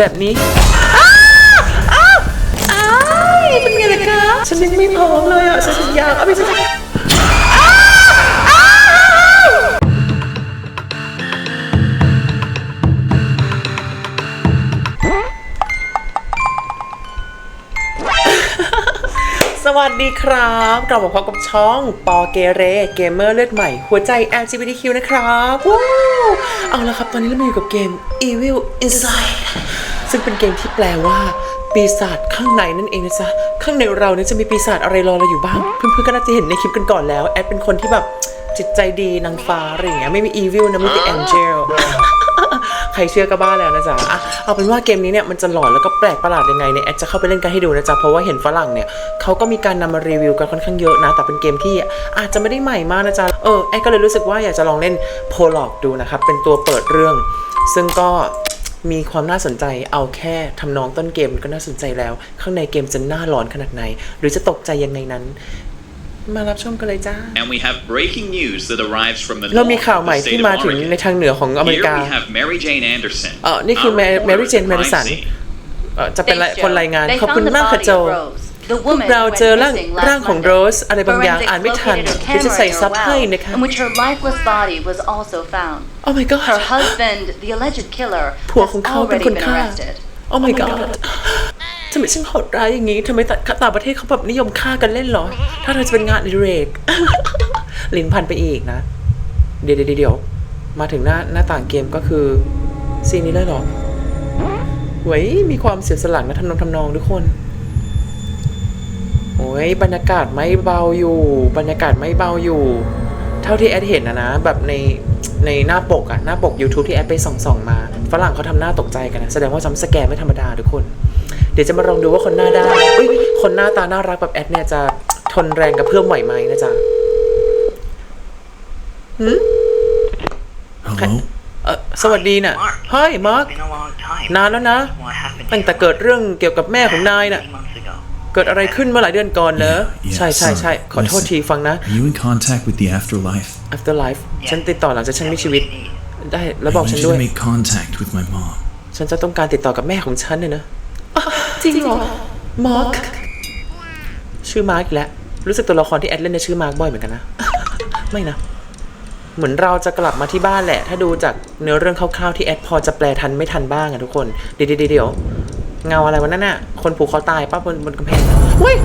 แบบนี้อ้าวอ้าวเป็นไงล่ะคะฉันยังไม่พร้อมเลยอะฉันอยากเอาไปฉันอ้าวอ้าวสวัสดีครับกลับมาพบกับช่องปอเกเรเกมเมอร์เลือดใหม่ หัวใจ LGBTQ นะครับว้าวเอาละครับ ตอนนี้เรามาอยู่กับเกม Evil Inside ซึ่งเป็นเกมที่แปลว่า ปีศาจข้างในนั่นเองนะจ๊ะ ข้างในเราเนี่ยจะมีปีศาจอะไรรอเราอยู่บ้าง เพื่อนๆก็น่าจะเห็นในคลิปกันก่อนแล้ว แอดเป็นคนที่แบบจิตใจดีนางฟ้าอะไรอย่างเงี้ยไม่มี Evil นะมีแต่ Angel ใครเชื่อก็บ้าแล้วนะจ๊ะอะเอาเป็นว่าเกมนี้เนี่ยมันจะหลอนแล้วก็แปลกประหลาดยังไงเนี่ยแอดจะเข้าไปเล่นกันให้ดูนะจ๊ะ เพราะว่าเห็นฝรั่งเนี่ยเขาก็มีการนำมารีวิวกันค่อนข้างเยอะนะ แต่เป็นเกมที่อาจจะไม่ได้ใหม่มากนะจ๊ะ เออแอดก็เลยรู้สึกว่าอยากจะลองเล่นโพลอกดูนะครับ เป็นตัวเปิดเรื่อง ซึ่งก็ มีความน่าสนใจเอาแค่ทำนองต้นเกมก็น่าสนใจแล้ว ข้างในเกมจะน่าหลอนขนาดไหน หรือจะตกใจยังไงนั้น มารับชมกันเลยจ้า And we have breaking news that arrives from the เรามี north ข่าว of ใหม่ the ที่ state of มาถึง Oregon. ในทางเหนือของอเมริ Here กา we have Mary Jane Anderson. เออนี่คือ our Mary- reporter Mary at Jane the crime Madison scene. เอ่อจะเป็นไร Thanks, คน Joe. รายงาน They ขอบคุณ found the มากค่ะ body โจ of Rose. The พวก woman เรา who went เจอร่าง missing last ร่างของ Monday. โรสอะไรบางอย่าง Forensics อ่านไม่ทัน located her เดี๋ยวจะใส่ camera in ซับ her ให้ well, นะคะ in which her lifeless body was also found. Oh my god Her husband, the alleged killer, ผัว has ของเขาเป็น already คน been ฆ่า arrested. Oh my god ทำไมช่างโหดร้ายอย่างนี้ทำไมต่างประเทศเขาแบบนิยมฆ่ากันเล่นเหรอ ถ้าเราจะเป็นงานอดิเรกลิ้นพันไปอีกนะเดี๋ยวเดี๋ยวเดี๋ยวมาถึงหน้าหน้าต่างเกมก็คือซีนนี้เลยเหรอเว้ยมีความเสียสละนะทำนองทำนองทุกคน โอ้ยบรรยากาศไม่เบาอยู่ บรรยากาศไม่เบาอยู่ เท่าที่แอดเห็นนะนะ แบบในในหน้าปกอะหน้าปก YouTube ที่แอดไปส่องๆมา ฝรั่งเขาทำหน้าตกใจกันนะแสดงว่าจำสแกนไม่ธรรมดาทุกคน เดี๋ยวจะมาลองดูว่าคนหน้าด้านเอ้ยคนหน้าตาน่ารักแบบแอดเนี่ยจะทนแรงกับเพื่อมไหวไหมนะจ๊ะ Hello? เออสวัสดีน่ะเฮ้ยมาร์ค Been a long time. นานแล้วนะ What happened ตั้งแต่เกิดเรื่องเกี่ยวกับแม่ของนายน่ะ three months ago? เกิดอะไรขึ้นเมื่อหลายเดือนก่อนเหรอ Yeah, yeah, ใช่ใช่ใช่ sorry. ขอโทษ Listen, ทีฟังนะ Are you in contact with the afterlife? afterlife ฉันติดต่อหลังจากฉันมีชีวิต ได้แล้ว I บอก need ฉัน you ด้วย to make contact with my mom. ฉันจะต้องการติดต่อกับแม่ของฉันเนี่ยนะจริงเหรอ มาร์ค ชื่อมาร์คอีกแล้ว รู้สึกตัวละครที่แอดเล่นในยชื่อมาร์คบ่อยเหมือนกันนะ ไม่นะ เหมือนเราจะกลับมาที่บ้านแหละ ถ้าดูจากเนื้อเรื่องคร่าวๆที่แอดพอจะแปลทันไม่ทันบ้างอะทุกคน เดี๋ยวเดี๋ยว เงาอะไรวะนั่นน่ะ คนผูกคอตายป้าบนบนกำแพงเฮ้ย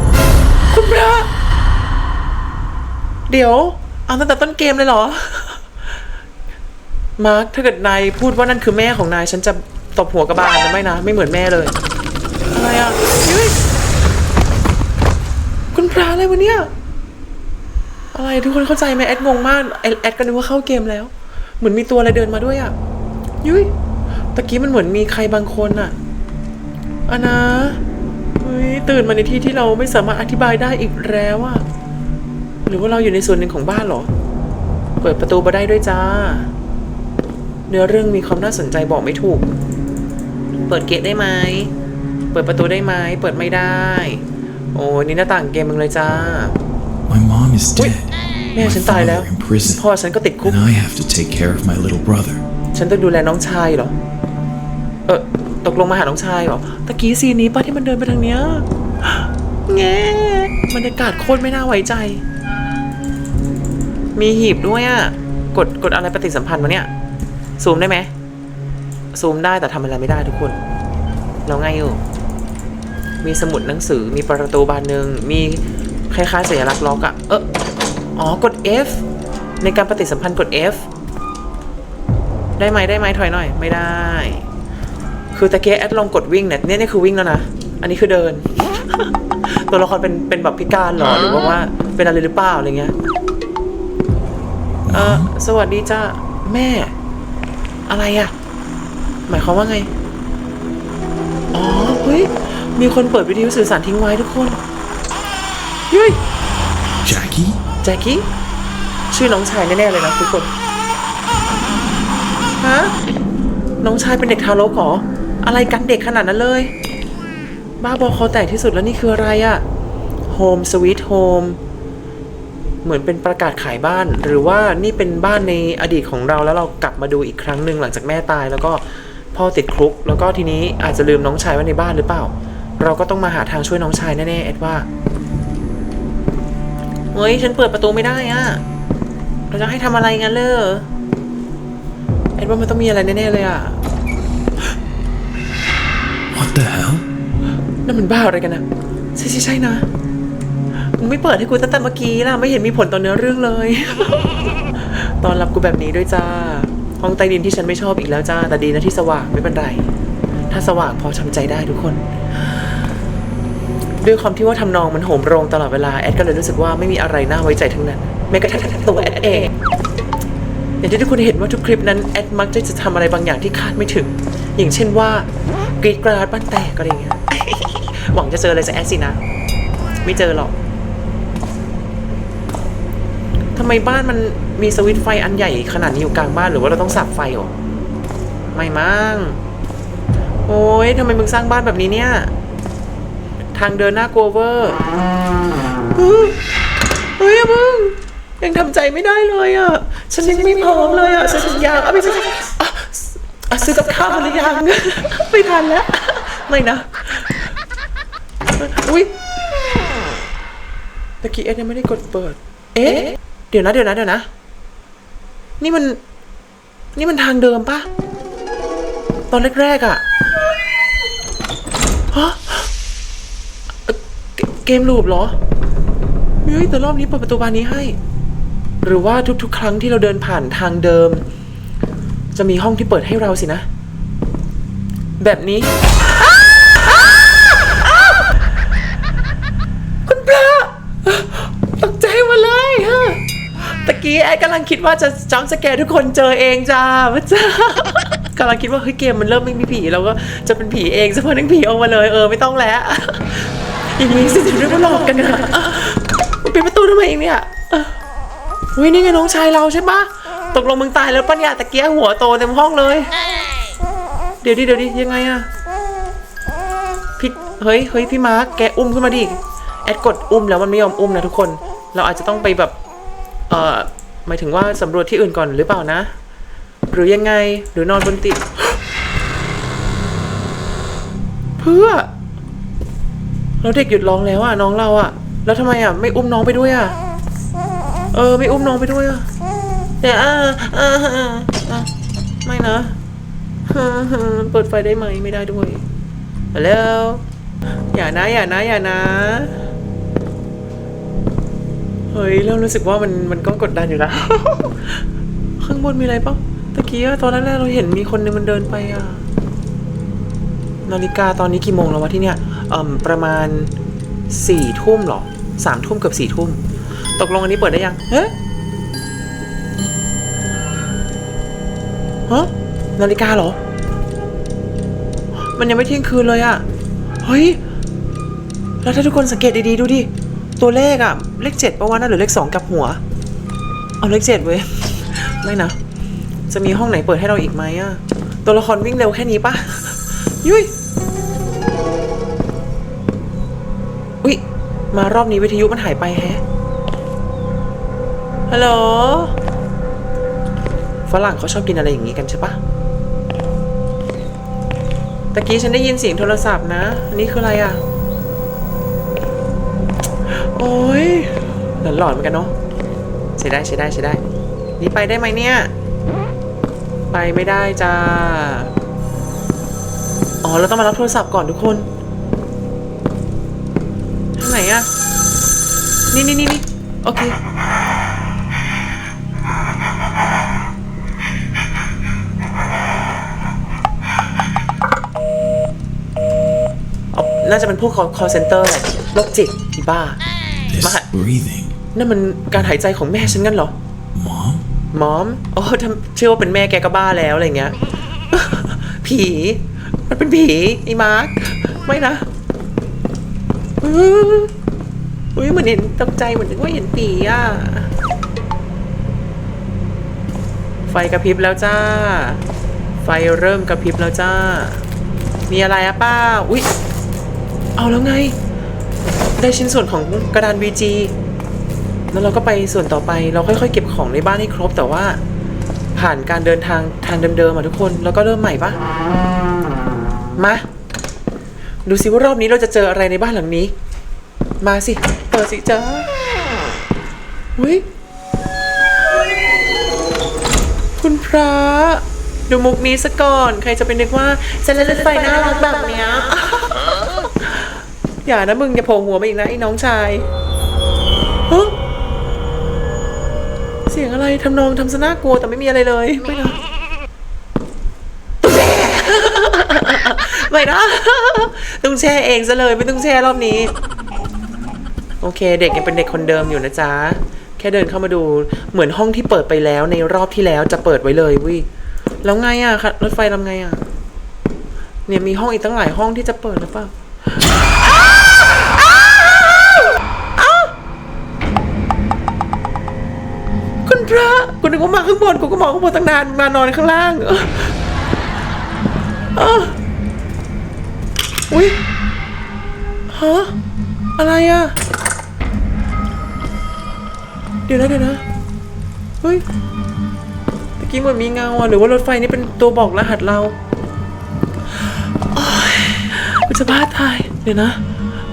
คุณพระ เดี๋ยว เอาตั้งแต่ต้นเกมเลยเหรอ มาร์คถ้าเกิดนายพูดว่านั่นคือแม่ของนาย ฉันจะตบหัวกระบาลนะไม่นะ ไม่เหมือนแม่เลย อะไรอะเฮ้ยคุณพระอะไรวะเนี่ย อะไรทุกคนเข้าใจไหมแอดงงมาก แอดแอดก็นึกว่าเข้าเกมแล้ว เหมือนมีตัวอะไรเดินมาด้วยอะ ยุ้ยตะกี้มันเหมือนมีใครบางคนอะ อะนะเฮ้ยตื่นมาในที่ที่เราไม่สามารถอธิบายได้อีกแล้วอะหรือว่าเราอยู่ในส่วนหนึ่งของบ้านเหรอ เปิดประตูมาได้ด้วยจ้า เนื้อเรื่องมีความน่าสนใจบอกไม่ถูก เปิดเกตได้ไหม เปิดประตูได้ไหม เปิดไม่ได้ โอ้ยนี่หน้าต่างเกมมึงเลยจ้า My mom is dead. แม่ My ฉันตายแล้ว father in prison. พ่อฉันก็ติดคุก And I have to take care of my little brother. ฉันต้องดูแลน้องชายเหรอ เออ ตกลงมาหาน้องชายเหรอตะกี้ซีนนี้ป้าที่มันเดินไปทางเนี้ยแง่บรรยากาศโคตรไม่น่าไว้ใจ มีหีบด้วยอะกดกดอะไรปฏิสัมพันธ์วะเนี่ยซูมได้ไหมซูมได้แต่ทำอะไรไม่ได้ทุกคน เราไงอยู่ มีสมุดหนังสือมีประตูบานหนึ่งมีคล้ายๆสัญลักษณ์ล็อกอะเอออ๋อกด F ในการปฏิสัมพันธ์กด F ได้ไหมได้ไหมถอยหน่อย ไม่ได้ คือตะเกียแอดลองกดวิ่งเนี่ยเนี่ยนี่คือวิ่งแล้วนะ อันนี้คือเดิน ตัวละครเป็นเป็นแบบพิการเหรอหรือว่าว่าเป็นอะไรหรือเปล่าอะไรเงี้ยเออสวัสดีจ้าแม่ อะไรอะหมายความว่าไง อ๋อเฮ้ยมีคนเปิดวิทยุสื่อสารทิ้งไว้ทุกคนเฮ้ย Jackie? แจ็คกี้ชื่อน้องชายแน่ๆเลยนะทุกคนฮะน้องชายเป็นเด็กทารกเหรอ อะไรกันเด็กขนาดนั้นเลย บ้าบอคอแตกที่สุดแล้วนี่คืออะไรอะ Home Sweet Home เหมือนเป็นประกาศขายบ้าน หรือว่านี่เป็นบ้านในอดีตของเราแล้วเรากลับมาดูอีกครั้งหนึ่งหลังจากแม่ตายแล้วก็พ่อติดคุก แล้วก็ทีนี้อาจจะลืมน้องชายไว้ในบ้านหรือเปล่า เราก็ต้องมาหาทางช่วยน้องชายแน่ๆเอ็ดว่าเฮ้ยฉันเปิดประตูไม่ได้อะเราจะให้ทำอะไรงั้นเลยเอ็ดว่ามันต้องมีอะไรแน่ๆเลยอะ the hell? นั่นมันบ้าอะไรกันนะใช่ใช่ใช่นะมึงไม่เปิดให้กูตั้งแต่เมื่อกี้ล่ะไม่เห็นมีผลต่อเนื้อเรื่องเลย ตอนรับกูแบบนี้ด้วยจ้าห้องใต้ดินที่ฉันไม่ชอบอีกแล้วจ้าแต่ดีนะที่สว่างไม่เป็นไร ถ้าสว่างพอทำใจได้ทุกคนด้วยความที่ว่าทำนองมันโหมโรงตลอดเวลาแอดก็เลยรู้สึกว่าไม่มีอะไรน่าไว้ใจทั้งนั้นแม้กระทั่งตัวแอดเอง อย่างที่ทุกคนเห็นว่าทุกคลิปนั้นแอดมักจะทำอะไรบางอย่างที่คาดไม่ถึง อย่างเช่นว่ากรีดกราดบ้านแตกอะไรอย่างเงี้ยหวังจะเจออะไรจากแอดสินะ ไม่เจอหรอกทำไมบ้านมันมีสวิตช์ไฟอันใหญ่ขนาดนี้อยู่กลางบ้านหรือว่าเราต้องสับไฟเหรอไม่มั้งโอ้ยทำไมมึงสร้างบ้านแบบนี้เนี่ย ทางเดินหน่ากลัวเวอร์เฮ้ยเฮ้ยมึง ยังทำใจไม่ได้เลยอะ ฉันยังไม่พร้อมเลยอะ ฉันอยากเอาไปซื้ออะอ่ซื้อกับข้าวหรือยัง ไม่ทันแล้ว ไม่นะ อุ้ยตะกี้เอ็ดยังไม่ได้กดเปิด เอ๊ะ เดี๋ยวนะ เดี๋ยวนะ เดี๋ยวนะ นี่มัน นี่มันทางเดิมปะตอนแรกๆอะฮะเกเกมลูปเหรอเฮ้ยแต่รอบนี้เปิดประตูบานนี้ให้ หรือว่าทุกๆ ครั้งที่เราเดินผ่านทางเดิม จะมีห้องที่เปิดให้เราสินะ แบบนี้ คุณพระตกใจมาเลยฮะตะกี้ไอ้กำลังคิดว่าจะจำสแกทุกคนเจอเองจ้าพระเจ้ากำลังคิดว่าเฮ้ยเกมมันเริ่มไม่มีผีเราก็จะเป็นผีเองสักพักนึงผีออกมาเลยเออไม่ต้องแล้วอย่างนี้สิถึงได้มาหลอกกันนะมันปิดประตูทำไมเองเนี่ย อุ้ยนี่ไงน้องชายเราใช่ปะตกลงมึงตายแล้วปะเนี่ยตะเกียหัวโตเต็มห้องเลย เดี๋ยวดิเดี๋ยวดิยังไงอะพี่เฮ้ยเฮ้ยพี่มาร์คแกอุ้มขึ้นมาดิแอดกดอุ้มแล้วมันไม่ยอมอุ้มนะทุกคน เราอาจจะต้องไปแบบเอ่อหมายถึงว่าสำรวจที่อื่นก่อนหรือเปล่านะ หรือยังไงหรือนอนบนติดเพื่อเราเด็กหยุดร้องแล้วอะน้องเราอะ แล้วทำไมอะไม่อุ้มน้องไปด้วยอะ เออไม่อุ้มน้องไปด้วยอะแต่อ่าอ่าอ่าอ่าไม่นะเปิดไฟได้ไหมไม่ได้ด้วยฮัลโหลอย่านะอย่านะอย่านะเฮ้ยเริ่มรู้สึกว่ามันมันก็กดดันอยู่แล้วข้างบนมีอะไรปะตะกี้ตอนแรกเราเห็นมีคนนึงมันเดินไปอะนาฬิกาตอนนี้กี่โมงแล้ววะที่เนี่ยเอ่มประมาณสี่ทุ่มเหรอสามทุ่มเกือบสี่ทุ่ม ตกลงอันนี้เปิดได้ยัง เฮ้ฮะนาฬิกาเหรอ มันยังไม่เที่ยงคืนเลยอะเฮ้ย แล้วถ้าทุกคนสังเกตดีๆดูดิ ตัวเลขอะเลขเจ็ดปะวะนะหรือเลขสองกับหัว เอาเลขเจ็ดเว้ย ไม่นะ จะมีห้องไหนเปิดให้เราอีกไหมอะตัวละครวิ่งเร็วแค่นี้ปะยุ้ยอุ้ยมารอบนี้วิทยุมันหายไปแฮะ ฮัลโหล ฝรั่งเขาชอบกินอะไรอย่างนี้กันใช่ปะตะกี้ฉันได้ยินเสียงโทรศัพท์นะ อันนี้คืออะไรอะ โอ้ยหลอนๆเหมือนกันเนาะใช้ได้ใช้ได้ใช้ได้ นี่ไปได้ไหมเนี่ย ไปไม่ได้จ้า อ๋อเราต้องมารับโทรศัพท์ก่อนทุกคนทางไหนอะนี่นี่นี่นี่โอเค น่าจะเป็นพวก call call center แหละโรคจิตอีบ้า This Mahat. breathing. นั่นมันการหายใจของแม่ฉันงั้นเหรอ Mom? มอมโอ้ทำเชื่อว่าเป็นแม่แกก็บ้าแล้วอะไรเงี้ย ผี มันเป็นผีไอ้มาร์ค ไม่นะอื้ออุ้ยเหมือนเห็นตกใจเหมือนนึกว่าเห็นผีอะ ไฟกระพริบแล้วจ้า ไฟเริ่มกระพริบแล้วจ้า มีอะไรอะป้า อุ๊ย เอาแล้วไง ได้ชิ้นส่วนของกระดาน VG แล้วเราก็ไปส่วนต่อไปเราค่อยๆ เก็บของในบ้านให้ครบแต่ว่า ผ่านการเดินทางทางเดิมๆอะทุกคน แล้วก็เริ่มใหม่ปะมาดูสิว่ารอบนี้เราจะเจออะไรในบ้านหลังนี้ มาสิ เปิดสิจ้าอุ้ยคุณพระ ดูมุกนี้ซะก่อน ใครจะเป็นนึกว่าเส้นเลือดไฟน่ารักแบบเนี้ย อย่านะมึงอย่าโผล่หัวมาอีกนะไอ้น้องชายฮะเสียงอะไรทำนองทำซะน่ากลัวแต่ไม่มีอะไรเลยไม่นะไม่นะตุ้งแช่เองซะเลยไม่ตุ้งแช่รอบนี้ โอเค เด็กยังเป็นเด็กคนเดิมอยู่นะจ๊ะแค่เดินเข้ามาดูเหมือนห้องที่เปิดไปแล้วในรอบที่แล้วจะเปิดไว้เลยวิแล้วไงอะคะรถไฟทำไงอะเนี่ยมีห้องอีกตั้งหลายห้องที่จะเปิดหรือเปล่า ระกูนึกว่ามาข้างบนกูก็มองข้างบนตั้งนานมานอนข้างล่างอุ้ยฮะอะไรอะ เดี๋ยวนะเดี๋ยวนะเฮ้ยตะกี้เหมือนมีเงาอะหรือว่ารถไฟนี่เป็นตัวบอกรหัสเราโอ๊ยกูจะบ้าตายเดี๋ยวนะ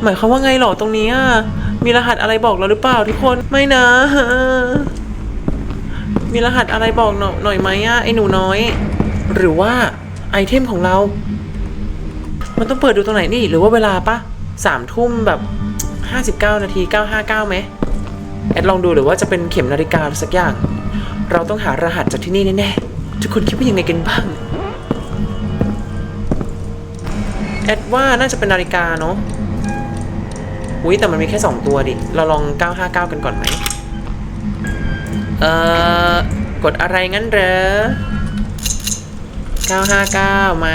หมายความว่าไงหรอตรงนี้อะมีรหัสอะไรบอกเราหรือเปล่าทุกคนไม่นะ มีรหัสอะไรบอกหน่อยหน่อยไหมอะไอหนูน้อย หรือว่าไอเทมของเรา มันต้องเปิดดูตรงไหนนี่ หรือว่าเวลาปะสามทุ่มแบบห้าสิบเก้านาทีเก้าห้าเก้าไหมแอดลองดูหรือว่าจะเป็นเข็มนาฬิกาสักอย่าง เราต้องหารหัสจากที่นี่แน่ๆทุกคนคิดว่ายังไงกันบ้างแอดว่าน่าจะเป็นนาฬิกาเนาะอุ้ยแต่มันมีแค่สองตัวดิ เราลอง 959 กันก่อนไหม เอ่อ กดอะไรงั้นเหรอ 959ไหม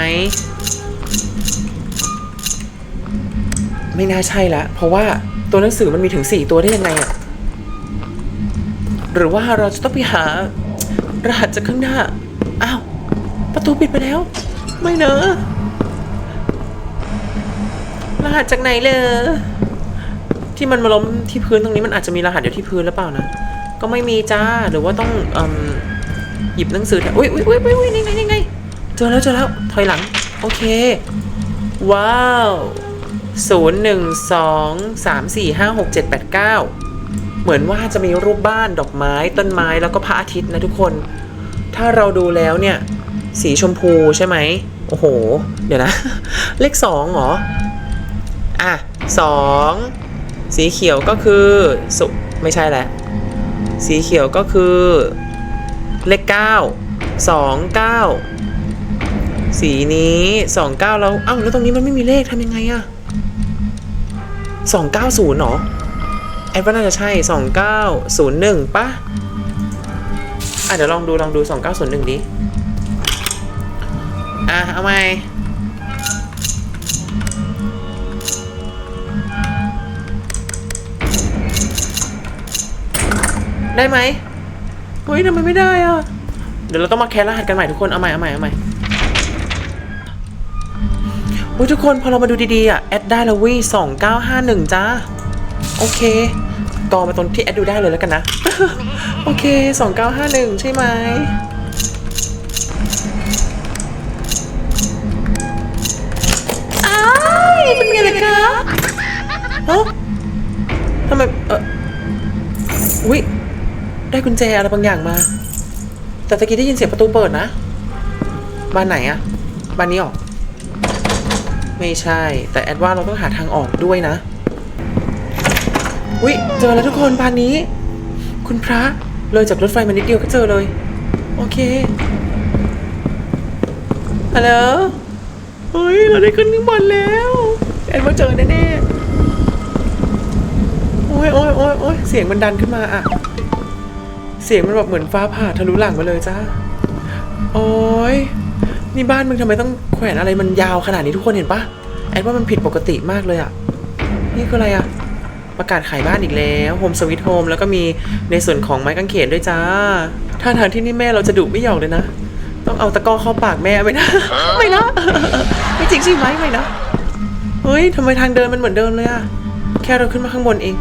ไม่น่าใช่ละ เพราะว่าตัวหนังสือมันมีถึง 4 ตัวได้ยังไงอะหรือว่าเราจะต้องไปหารหัสจากข้างหน้า อ้าว ประตูปิดไปแล้ว ไม่เนอะรหัสจากไหนเลยที่มันมาล้มที่พื้นตรงนี้มันอาจจะมีรหัสอยู่ที่พื้นหรือเปล่านะ ก็ไม่มีจ้าหรือว่าต้องอหยิบหนังสือแถวอุ้ยอุ้ยอุ้ยอุ้ยอุ้ยนี่ไงนี่ไงเจอแล้วเจอแล้วถอยหลัง โอเค ว้าวศูนย์หนึ่งสองสามสี่ห้าหกเจ็ดแปดเก้าเหมือนว่าจะมีรูปบ้านดอกไม้ต้นไม้แล้วก็พระอาทิตย์นะทุกคน ถ้าเราดูแล้วเนี่ย สีชมพูใช่ไหมโอ้โห เดี๋ยวนะ เลขสองเหรอ อะสองสีเขียวก็คือสุไม่ใช่แหละ สีเขียวก็คือ เลขเก้าสองเก้าสีนี้สองเก้าแล้ว เอ้า แล้วตรงนี้มันไม่มีเลขทำยังไงอะสองเก้าศูนย์หรอ แอดว่าน่าจะใช่สองเก้าศูนย์หนึ่งปะอะ เดี๋ยวลองดู ลองดูสองเก้าศูนย์หนึ่งดิ อะ เอาไหม ได้ไหมเฮ้ยทำไมไม่ได้อะ เดี๋ยวเราต้องมาแคสรหัสกันใหม่ทุกคน เอาใหม่ เอาใหม่ เอาใหม่โอ้ยทุกคนพอเรามาดูดีๆอะ แอดได้แล้ววิสองเก้าห้าหนึ่งจ้า โอเคต่อมาตรงที่แอดดูได้เลยแล้วกันนะ โอเคสองเก้าห้าหนึ่งใช่ไหมอ้ายเป็นไงล่ะคะฮะทำไม เอออุ๊ย ได้กุญแจอะไรบางอย่างมา แต่ตะกี้ได้ยินเสียงประตูเปิดนะบ้านไหนอะบ้านนี้ออกไม่ใช่ แต่แอดว่าเราต้องหาทางออกด้วยนะอุ๊ยเจอแล้วทุกคนบ้านนี้ คุณพระเลยจากรถไฟมานิดเดียวก็เจอเลย โอเคฮัลโหลเฮ้ยเราได้ขึ้นข้างบนแล้วแอดว่าเจอแน่ๆโอ้ยโอ้ยโอ้ยโอ้ยเสียงมันดันขึ้นมาอะ เสียงมันแบบเหมือนฟ้าผ่าทะลุหลังมาเลยจ้าโอ้ยนี่บ้านมึงทำไมต้องแขวนอะไรมันยาวขนาดนี้ทุกคนเห็นปะแอดว่ามันผิดปกติมากเลยอะนี่คืออะไรอะประกาศขายบ้านอีกแล้วโฮมสวิตโฮมแล้วก็มีในส่วนของไม้กางเขนด้วยจ้าท่าทางที่นี่แม่เราจะดุไม่หยอกเลยนะ ต้องเอาตะกร้อเข้าปากแม่ไหมนะไม่นะไม่จริงใช่ไหมไม่นะเฮ้ยทำไมทางเดินมันเหมือนเดิมเลยอะแค่เราขึ้นมาข้างบนเอง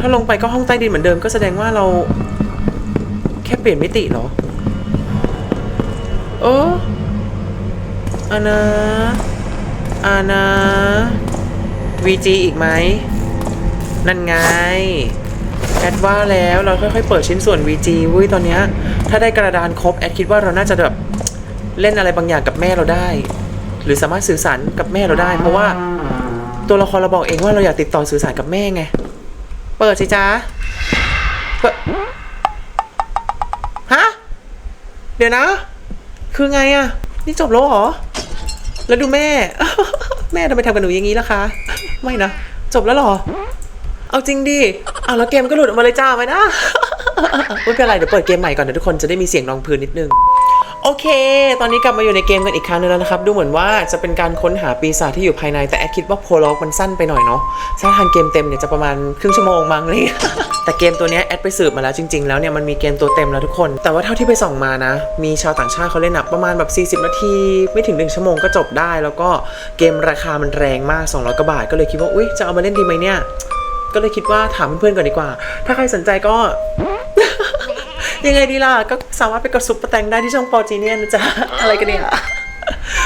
ถ้าลงไปก็ห้องใต้ดินเหมือนเดิมก็แสดงว่าเรา แค่เปลี่ยนมิติเหรอเอออานะอานะ VG อีกไหม นั่นไง แอดว่าแล้วเราค่อยๆเปิดชิ้นส่วน VG เว้ยตอนเนี้ยถ้าได้กระดานครบ แอดคิดว่าเราน่าจะแบบเล่นอะไรบางอย่างกับแม่เราได้ หรือสามารถสื่อสารกับแม่เราได้ เพราะว่าตัวละครเราบอกเองว่าเราอยากติดต่อสื่อสารกับแม่ไง เปิดสิจ๊ะเปิดฮะ เดี๋ยวนะ คือไงอะนี่จบแล้วเหรอ แล้วดูแม่ แม่ทำไมทำกับหนูอย่างนี้ล่ะคะ ไม่นะ จบแล้วหรอ เอาจริงดิเอาแล้วเกมก็หลุดออกมาเลยจ้าไหมนะ ไม่เป็นไรเดี๋ยวเปิดเกมใหม่ก่อนเดี๋ยวทุกคนจะได้มีเสียงรองพื้นนิดนึง โอเค ตอนนี้กลับมาอยู่ในเกมกันอีกครั้งหนึงแล้วนะครับ ดูเหมือนว่าจะเป็นการค้นหาปีศาจที่อยู่ภายใน แต่แอดคิดว่าโพลอกมันสั้นไปหน่อยเนาะถ้าทางเกมเต็มเนี่ยจะประมาณครึ่งชั่วโมงมั้งเลย แต่เกมตัวนี้แอดไปสืบมาแล้วจริง ๆ แล้วเนี่ยมันมีเกมตัวเต็มแล้วทุกคน แต่ว่าเท่าที่ไปส่องมานะ มีชาวต่างชาติเขาเล่นอะประมาณแบบ 40 นาที ไม่ถึง 1 ชั่วโมงก็จบได้ แล้วก็เกมราคามันแรงมาก 200กว่าบาท ก็เลยคิดว่า อุ๊ย จะเอามาเล่นดีไหมเนี่ย ก็เลยคิดว่าถามเพื่อนๆก่อนดีกว่า ถ้าใครสนใจก็ ยังไงดีล่ะ ก็สามารถไปกดซุปเปอร์แตงได้ที่ช่องปอจีเนียนนะจ๊ะ อะไรกันเนี่ย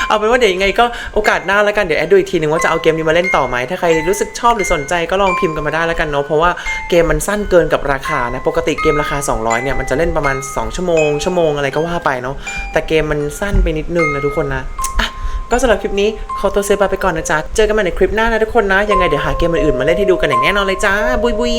เอาเป็นว่าเดี๋ยวยังไงก็โอกาสหน้าแล้วกันเดี๋ยวแอดดูอีกทีนึงว่าจะเอาเกมนี้มาเล่นต่อไหมถ้าใครรู้สึกชอบหรือสนใจก็ลองพิมพ์กันมาได้แล้วกันเนาะเพราะว่าเกมมันสั้นเกินกับราคานะปกติเกมราคา 200 เนี่ยมันจะเล่นประมาณ 2 ชั่วโมง ชั่วโมงอะไรก็ว่าไปเนาะแต่เกมมันสั้นไปนิดนึงนะทุกคนนะอะก็สำหรับคลิปนี้ขอตัวเซฟไปก่อนนะจ๊ะเจอกันใหม่ในคลิปหน้านะทุกคนนะยังไงเดี๋ยวหาเกมอื่นๆมาเล่นให้ดูกันอย่างแน่นอนเลยจ้าบุยบุย